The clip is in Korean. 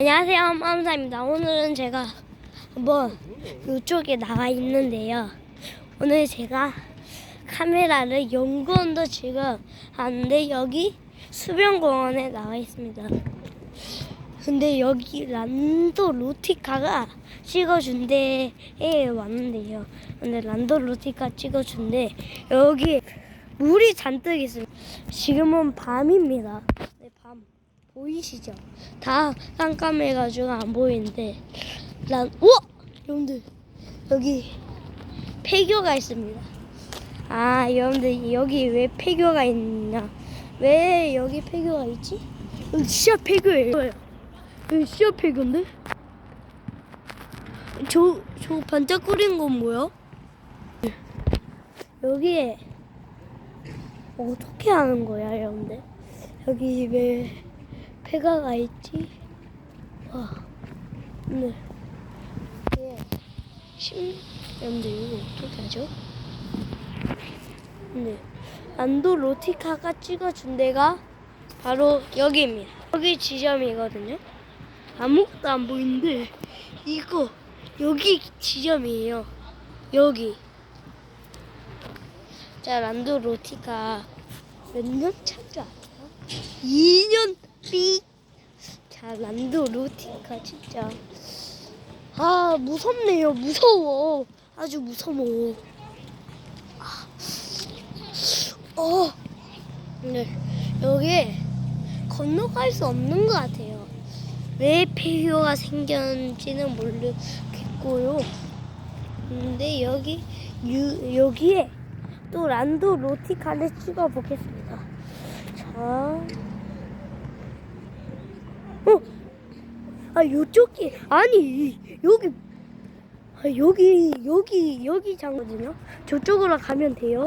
안녕하세요, 맘사입니다. 오늘은 제가 한번 이쪽에 나와 있는데요. 오늘 제가 카메라를 연구원도 지금 하는데 여기 수변공원에 나와 있습니다. 근데 여기 란도 로티카가 찍어준 데에 왔는데요. 근데 란도 로티카 찍어준 데 여기 물이 잔뜩 있습니다. 지금은 밤입니다. 보이시죠? 다 깜깜해가지고 안 보이는데 난 우와! 여러분들 여기 폐교가 있습니다 아 여러분들 여기 왜 폐교가 있냐 왜 여기 폐교가 있지? 여기 진짜 폐교예요 여기 진짜 폐교인데? 저, 저 반짝거리는 건 뭐야? 여기에 어떻게 하는 거야 여러분들 여기 왜 폐가가 있지? 와, 근데 이게 심, 여러분들 이거 어떻게 하죠? 근데 안도 로티카가 찍어준 데가 바로 여기입니다. 여기 지점이거든요. 아무것도 안 보이는데 이거 여기 지점이에요. 여기. 자, 란도 로티카 몇년 아세요? 2년 삐. 자, 란도 로티카 진짜. 아, 무섭네요. 무서워. 아주 무서워. 아. 어. 네. 여기 건너갈 수 없는 것 같아요. 왜 폐교가 생겼는지는 모르겠고요. 근데 여기 유, 여기에 또 란도 로티카를 찍어 보겠습니다. 자. 어? 아, 요쪽이, 아니, 여기, 아, 여기, 여기, 여기 장거든요? 저쪽으로 가면 돼요.